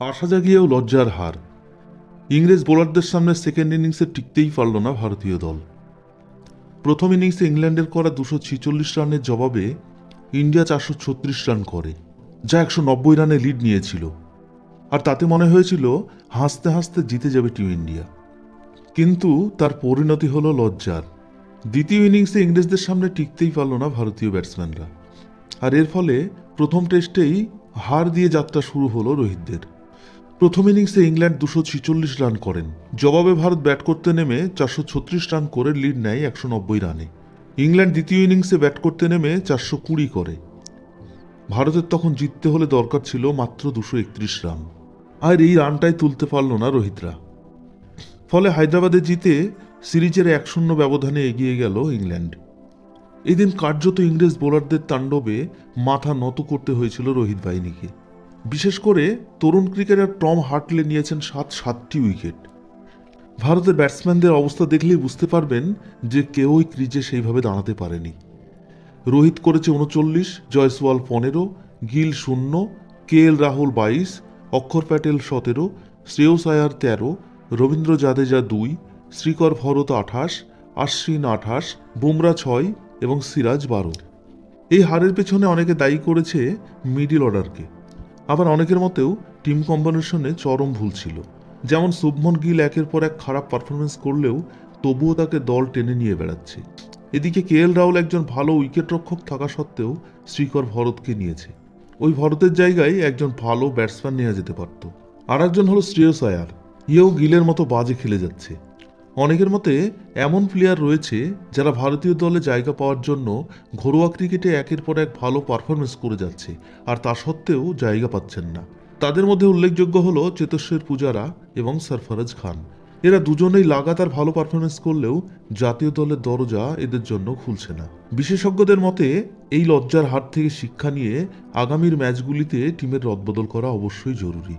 আশা জাগিয়েও লজ্জার হার। ইংরেজ বোলারদের সামনে সেকেন্ড ইনিংসে টিকতেই পারল না ভারতীয় দল। প্রথম ইনিংসে ইংল্যান্ডের করা দুশো ছিচল্লিশ রানের জবাবে ইন্ডিয়া চারশো ছত্রিশ রান করে, যা একশো নব্বই রানে লিড নিয়েছিল। আর তাতে মনে হয়েছিল, হাসতে হাসতে জিতে যাবে টিম ইন্ডিয়া। কিন্তু তার পরিণতি হল লজ্জার। দ্বিতীয় ইনিংসে ইংরেজদের সামনে টিকতেই পারল না ভারতীয় ব্যাটসম্যানরা আর এর ফলে প্রথম টেস্টেই হার দিয়ে যাত্রা শুরু হলো রোহিতদের। প্রথম ইনিংসে ইংল্যান্ড দুশো ছিচল্লিশ রান করেন। জবাবে ভারত ব্যাট করতে নেমে চারশো ছত্রিশ রান করে লিড নেয় একশো নব্বই রানে। ইংল্যান্ড দ্বিতীয় ইনিংসে ব্যাট করতে নেমে চারশো কুড়ি করে। ভারতের তখন জিততে হলে দরকার ছিল মাত্র দুশো একত্রিশ রান। আর এই রানটাই তুলতে পারল না রোহিতরা। ফলে হায়দ্রাবাদে জিতে সিরিজের এক শূন্য ব্যবধানে এগিয়ে গেল ইংল্যান্ড। এদিন কার্যত ইংরেজ বোলারদের তাণ্ডবে মাথা নত করতে হয়েছিল রোহিত বাহিনীকে বিশেষ করে তরুণ ক্রিকেটার টম হার্টলে নিয়েছেন সাত সাতটি উইকেট। ভারতের ব্যাটসম্যানদের অবস্থা দেখলেই বুঝতে পারবেন যে কেউই ক্রিজে সেইভাবে দাঁড়াতে পারেনি। রোহিত করেছে উনচল্লিশ, জয়সওয়াল পনেরো, গিল শূন্য কে এল রাহুল বাইশ, অক্ষর প্যাটেল সতেরো, শ্রেয়স আয়ার তেরো, রবীন্দ্র জাদেজা দুই, শ্রীকর ভরত আঠাশ, আশ্বিন আঠাশ, বুমরা ছয় এবং সিরাজ বারো। এই হারের পেছনে অনেকে দায়ী করেছে মিডিল অর্ডারকে। আবার অনেকের মতেও টিম কম্বিনেশনে চরম ভুল ছিল। যেমন শুভমন গিল একের পর এক খারাপ পারফরমেন্স করলেও তবুও তাকে দল টেনে নিয়ে বেড়াচ্ছে। এদিকে কে এল রাহুল একজন ভালো উইকেট রক্ষক থাকা সত্ত্বেও শ্রীকর ভরতকে নিয়েছে। ওই ভরতের জায়গায় একজন ভালো ব্যাটসম্যান নেওয়া যেতে পারত। আর একজন হলো শ্রেয়স আয়ার। ইয়েও গিলের মতো বাজে খেলে যাচ্ছে। অনেকের মতে এমন প্লেয়ার রয়েছে যারা ভারতীয় দলে জায়গা পাওয়ার জন্য ঘরোয়া ক্রিকেটে একের পর এক ভালো পারফরমেন্স করে যাচ্ছে, আর তা সত্ত্বেও জায়গা পাচ্ছেন না। তাদের মধ্যে উল্লেখযোগ্য হল চেতস্বর পূজারা এবং সরফরাজ খান। এরা দুজনেই লাগাতার ভালো পারফরমেন্স করলেও জাতীয় দলের দরজা এদের জন্য খুলছে না। বিশেষজ্ঞদের মতে, এই লজ্জার হাত থেকে শিক্ষা নিয়ে আগামীর ম্যাচগুলিতে টিমের রদবদল করা অবশ্যই জরুরি।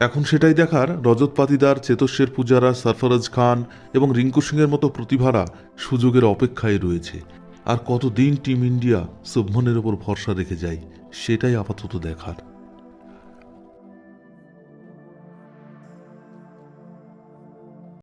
এখন সেটাই দেখার রজত পাতিদার চেতস্বের পূজারা, সরফরাজ খান এবং রিঙ্কু সিংয়ের মতো প্রতিভারা সুযোগের অপেক্ষায় রয়েছে। আর কতদিন টিম ইন্ডিয়া শুভমনের ওপর ভরসা রেখে যায়, সেটাই আপাতত দেখার।